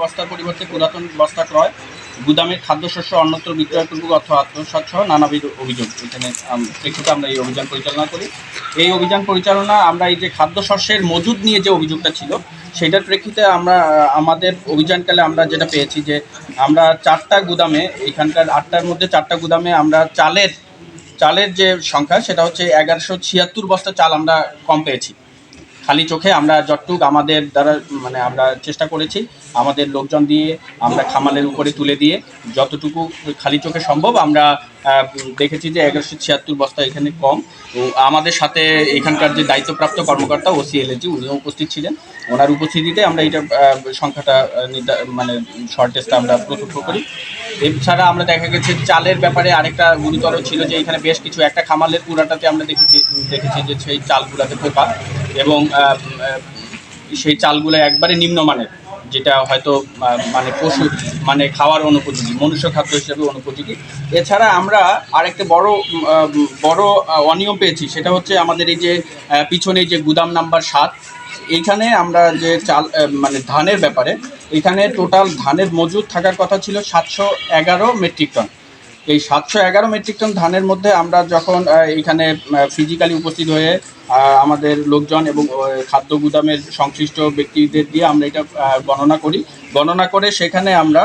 বস্তার পরিবর্তে পুরাতন বস্তা ক্রয়, গুদামের খাদ্যশস্য, অন্যত্র বিক্রয়পূর্বক অর্থ আত্মসাৎ সহ নানাবিধ অভিযোগ। এখানে প্রেক্ষিতে আমরা এই অভিযান পরিচালনা করি। এই অভিযান পরিচালনা, আমরা এই যে খাদ্যশস্যের মজুদ নিয়ে যে অভিযোগটা ছিল, সেটার প্রেক্ষিতে আমরা, আমাদের অভিযানকালে আমরা যেটা পেয়েছি যে, আমরা চারটা গুদামে, এখানকার আটটার মধ্যে চারটা গুদামে আমরা চালের চালের যে সংখ্যা, সেটা হচ্ছে এগারোশো ছিয়াত্তর বস্তা চাল আমরা কম পেয়েছি। খালি চোখে আমরা যতটুক আমাদের দ্বারা মানে আমরা চেষ্টা করেছি আমাদের লোকজন দিয়ে, আমরা খামালের উপরে তুলে দিয়ে, যতটুকু খালি চোখে সম্ভব আমরা দেখেছি যে এগারোশো ছিয়াত্তর বস্তা এখানে কম। আমাদের সাথে এখানকার যে দায়িত্বপ্রাপ্ত কর্মকর্তা ওসি এলএজি উনিও উপস্থিত ছিলেন। ওনার উপস্থিতিতে আমরা এটা সংখ্যাটা মানে শর্টেজটা আমরা প্রত্যক্ষ করি। এছাড়া আমরা দেখা গেছে চালের ব্যাপারে আরেকটা গুরুতর ছিল যে এখানে বেশ কিছু, একটা খামালের পুরাটাতে আমরা দেখেছি দেখেছি যে সেই চালগুলাতে পোকা এবং সেই চালগুলো একবারে নিম্নমানের। যেটা হয়তো মানে পশু মানে খাওয়ার অনুপযোগী, মনুষ্য খাদ্য হিসেবে অনুপযোগী। এছাড়া আমরা আরেকটা বড় বড় অনিয়ম পেয়েছি, সেটা হচ্ছে আমাদের এই যে পিছনে যে গুদাম নাম্বার সাত, এইখানে আমরা যে চাল মানে ধানের ব্যাপারে, এখানে টোটাল ধানের মজুদ থাকার কথা ছিল সাতশো এগারো মেট্রিক টন। এই সাতশো এগারো মেট্রিক টন ধানের মধ্যে আমরা যখন এখানে ফিজিক্যালি উপস্থিত হয়ে আমাদের লোকজন এবং খাদ্য গুদামের সংশ্লিষ্ট ব্যক্তিদের দিয়ে আমরা এটা গণনা করি। গণনা করে সেখানে আমরা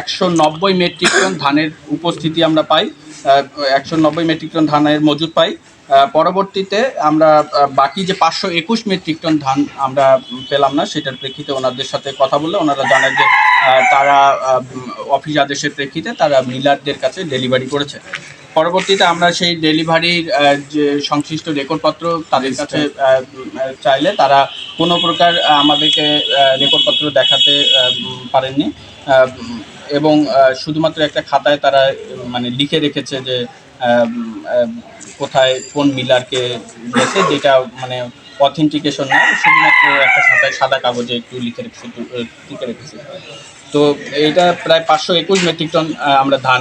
একশো নব্বই মেট্রিক টন ধানের উপস্থিতি আমরা পাই একশো নব্বই মেট্রিক টন ধানের মজুদ পাই। পরবর্তীতে আমরা বাকি যে পাঁচশো একুশ মেট্রিক টন ধান আমরা পেলাম না সেটার প্রেক্ষিতে ওনাদের সাথে কথা বললে ওনারা জানান যে তারা অফিস আদেশের প্রেক্ষিতে তারা মিলারদের কাছে ডেলিভারি করেছে। পরবর্তীতে আমরা সেই ডেলিভারির যে সংশ্লিষ্ট রেকর্ডপত্র তাদের কাছে চাইলে তারা কোনো প্রকার আমাদেরকে রেকর্ডপত্র দেখাতে পারেননি। এবং শুধুমাত্র একটা খাতায় তারা মানে লিখে রেখেছে যে কোথায় কোন মিলারকে গেছে যেটা মানে অথেন্টিকেশন না শুধুমাত্র একটা খাতায় সাদা কাগজে একটু লিখে রেখেছে লিখে রেখেছে। তো এইটা প্রায় পাঁচশো একুশ মেট্রিক টন আমরা ধান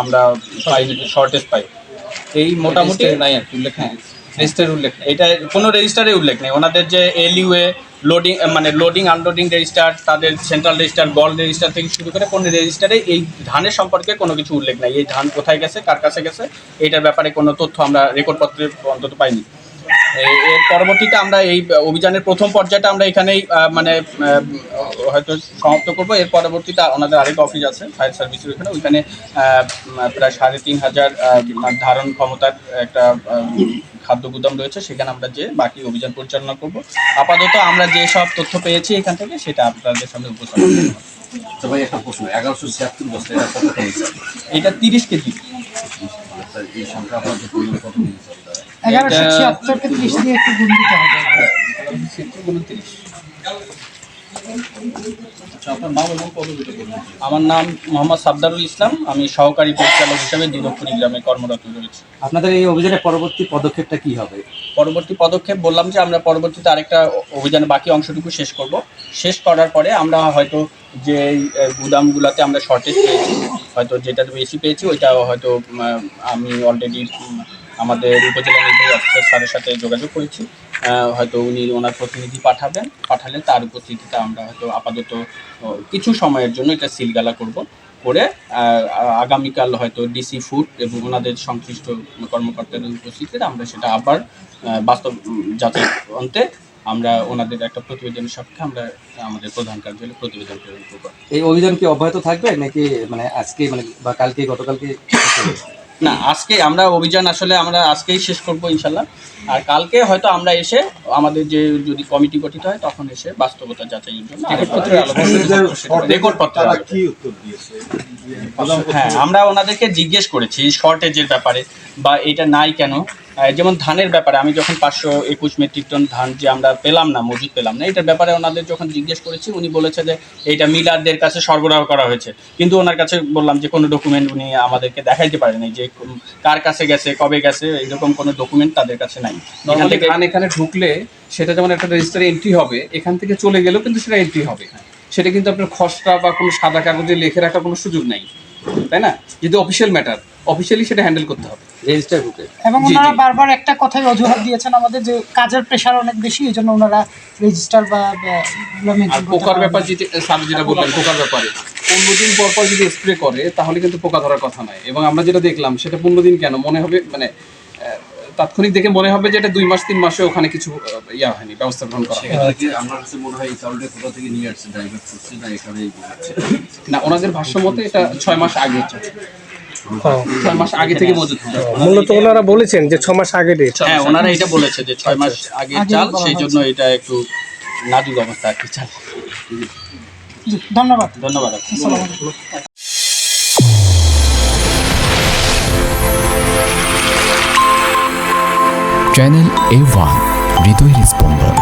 আমরা পাই শর্টেজ পাই। এই মোটামুটি নাই আর কি উল্লেখ হ্যাঁ রেজিস্টার উল্লেখ এটা কোনো রেজিস্টারে উল্লেখ নেই। ওনাদের যে এলইউএ লোডিং মানে লোডিং আনলোডিং রেজিস্টার তাদের সেন্ট্রাল রেজিস্টার গল রেজিস্টার থেকে শুরু করে কোনো রেজিস্টারে এই ধানের সম্পর্কে কোনো কিছু উল্লেখ নাই। এই ধান কোথায় গেছে, কার কাছে গেছে এটার ব্যাপারে কোনো তথ্য আমরা রেকর্ডপত্রে অন্তত পাইনি। পরবর্তীতে আমরা এই অভিযানের প্রথম পর্যায়টা আমরা এখানেই মানে হয়তো সমাপ্ত করব। এর পরবর্তীতে ওনাদের আরেক অফিস আছে ফায়ার সার্ভিসের ওখানে। ওইখানে প্রায় সাড়ে তিন হাজার ধারণ ক্ষমতার একটা খাদ্য গুদাম রয়েছে। সেখানে আমরা যে বাকি অভিযান পরিচালনা করব। আপাতত আমরা যে সব তথ্য পেয়েছি এখান থেকে, সেটা আপনাদের সামনে উপস্থাপন করব। তো ভাই একটা প্রশ্ন এগারোশো ছিয়াত্তর বস্তা এটা কত হয়েছে এটা তিরিশ কেজি। এই সংখ্যা আপনাদের পরিমাণ কত এগারোশো ছিয়াত্তরকে তিরিশ দিয়ে একটু গুণ দিতে হবে। আচ্ছা আপনার আমার নাম মোহাম্মদ সাবদারুল ইসলাম। আমি সহকারী পরিচালক হিসেবে দুদকপুরি গ্রামে কর্মরত রয়েছি। আপনাদের এই অভিযানের পরবর্তী পদক্ষেপটা কি হবে? পরবর্তী পদক্ষেপ বললাম যে আমরা পরবর্তীতে আরেকটা অভিযানের বাকি অংশটুকু শেষ করব। শেষ করার পরে আমরা হয়তো যে গুদামগুলোতে আমরা শর্টেজ পেয়েছি হয়তো যেটা বেশি পেয়েছি ওইটা হয়তো আমি অলরেডি আমাদের উপজেলা নির্বাহী অফিসার স্যারের সাথে যোগাযোগ করেছি। হয়তো উনি ওনার প্রতিনিধি পাঠাবেন পাঠালে তার উপস্থিতিতে আমরা হয়তো আপাতত কিছু সময়ের জন্য এটা সিলগালা করব করে আগামীকাল হয়তো ডিসি ফুড এবং ওনাদের সংশ্লিষ্ট কর্মকর্তাদের উপস্থিতিতে আমরা সেটা আবার বাস্তব যাচাই অন্তে আমরা ওনাদের একটা প্রতিবেদনের সাপেক্ষে আমরা আমাদের প্রধান কার্যালয়ে প্রতিবেদন প্রেরণ করব। এই অভিযান কি অব্যাহত থাকবে নাকি মানে আজকে মানে বা কালকে গতকালকে? না আজকে আমরা অভিযান আসলে আমরা আজকেই শেষ করব ইনশাল্লাহ আর কালকে হয়তো আমরা এসে আমাদের যে যদি কমিটি গঠিত হয় তখন এসে বাস্তবতা যাচাইয়ের জন্য রেকর্ডপত্র হ্যাঁ আমরা ওনাদেরকে জিজ্ঞেস করেছি শর্টেজের ব্যাপারে বা এটা নাই কেন? যেমন ধানের ব্যাপারে আমি যখন পাঁচশো একুশ মেট্রিক টন ধান যে আমরা পেলাম না মজুদ পেলাম না এটার ব্যাপারে ওনাদের যখন জিজ্ঞেস করেছি উনি বলেছে যে এইটা মিলারদের কাছে সরবরাহ করা হয়েছে। কিন্তু ওনার কাছে বললাম যে কোনো ডকুমেন্ট উনি আমাদেরকে দেখাইতে পারেনি যে কার কাছে গেছে কবে গেছে এরকম কোনো ডকুমেন্ট তাদের কাছে নাই। ধান এখানে ঢুকলে সেটা যেমন একটা রেজিস্টারে এন্ট্রি হবে এখান থেকে চলে গেলেও কিন্তু সেটা এন্ট্রি হবে। সেটা কিন্তু আপনার খসড়া বা কোনো সাদা কাগজে লিখে রাখার কোনো সুযোগ নাই। তাই না? যদি অফিসিয়াল ম্যাটার অফিসিয়ালি সেটা হ্যান্ডেল করতে হবে। রেজিস্টার বুকে এবং ওনারা বারবার একটা কথাই অজুহাত দিয়েছেন আমাদের যে কাজের প্রেশার অনেক বেশি এই জন্য ওনারা রেজিস্টার বা পোকার ব্যাপার। যেটা স্যার যেটা বললেন পোকার ব্যাপারে। পনেরো দিন পর পর যদি স্প্রে করে তাহলে কিন্তু পোকা ধরার কথা নয় এবং আমরা যেটা দেখলাম সেটা পনেরো দিন কেন? মনে হবে মানে তাৎক্ষণিক দেখে মনে হবে যে এটা দুই মাস তিন মাসে ওখানে কিছু ইয়া হয়নি ব্যবস্থা গ্রহণ করা হয়নি। আমার কাছে মনে হয় এই চাউলটা কোথা থেকে নিয়ে আসছে করছে না এখানেই না ওনাদের ভাষ্য মতে এটা ছয় মাস আগে। ছয় মাস আগে থেকে মজুত মূলত ওনারা বলেছেন যে ছ মাস আগে হ্যাঁ ওনারা এটা বলেছে যে ছয় মাস আগে চাল সেই জন্য এটা একটু নাজুক অবস্থা আর কি চাল। ধন্যবাদ। ধন্যবাদ। চ্যানেল এ ওয়ান হৃদয়ের স্পন্দন